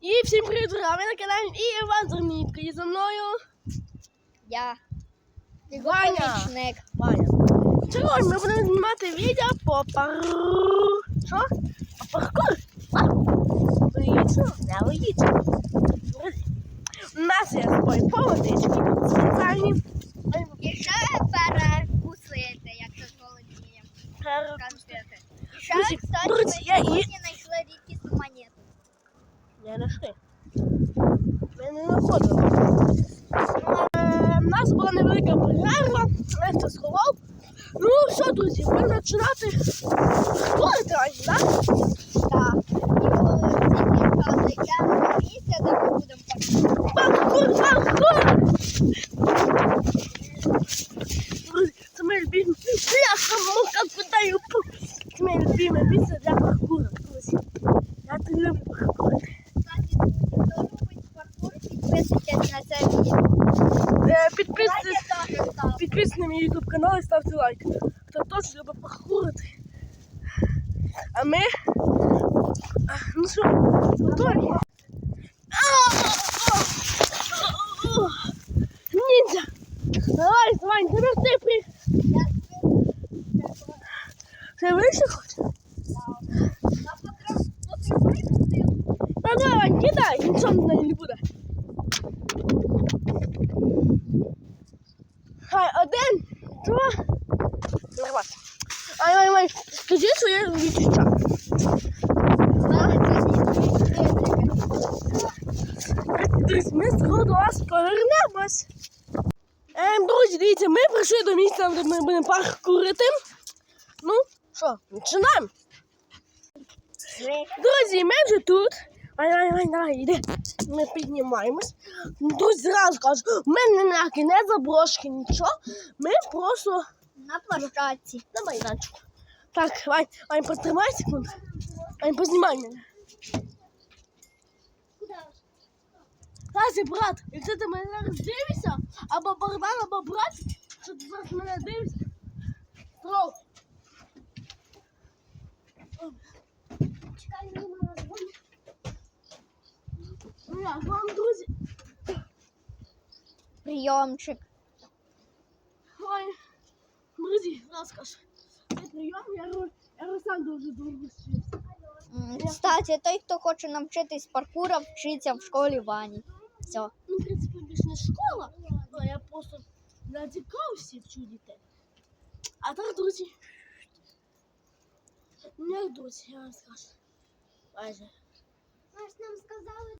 І всім привіт, друзі! Ви на каналі і Іван Зернітко. І за мною Я. Ваня. Помічник. Ваня. Сьогодні ми будемо знімати відео по пар... Що? По паркур. А? Логічно? Не логічно. У нас є з собою поводички спеціальні. І ще перекусити, як це володіє. Пер- Конфети. І ще, Друзі, кстати, друзі, ми і- сьогодні знайшли рідкісну монету. Не знайшли. Ми не знаходили. Е, У нас була невелика перерва, я сховав. Ну, що, друзі, будемо починати ходити, Ані, так? Так. Я на місце, де ми будемо паркувати. Паркур, паркур! Друзі, це моє любиме я упав. Це моє любиме місце для паркуру, друзі. Я так люблю паркурити. Кстати, друзі, хто любить паркур, підписуйтесь на це відео. Е, Підписуйтесь. На мій YouTube канал і ставте лайк. Хто теж любить похурити. А ми. Ну що, готові? Ніндзя! Давай, давай, тепер ти при. Ти вище хочеш? На потрібно- потрібно Ну давай, кидай, нічого на неї не буде. Один, два, два. Ай, ай, ай, скажи своє відчуття. Ми скоро до вас повернемось. Ем, друзі, дивіться, ми прийшли до місця, де ми будемо паркурити. Ну, що, починаємо. Друзі, ми вже тут. Ай, ай, ай, давай, йди. Ми піднімаємось. Ну, Друзі, зразу кажу, в мене ніякі не заброшки, нічого. Ми просто На площадці. на майданчику. Так, Вань, Вань, потримай секунду. Вань, познімай мене. Тазі, брат, якщо ти мене зараз дивишся, або Богдан, або брат, що ти зараз мене дивишся, то... Чекай, не. Ну, як вам, друзі? Прийомчик. Ой, друзі, розкаш. Це прийом, я, ру- я Руслан дуже довго вчився. М, Кстати, той, хто хоче навчитись паркура, вчиться в школі Вані. Все. Ну, в принципі, більш не школа, але я просто на цікавості вчу дітей. А так, друзі. Ну, як друзі, я вам скажу. Майже. Можеш нам сказати,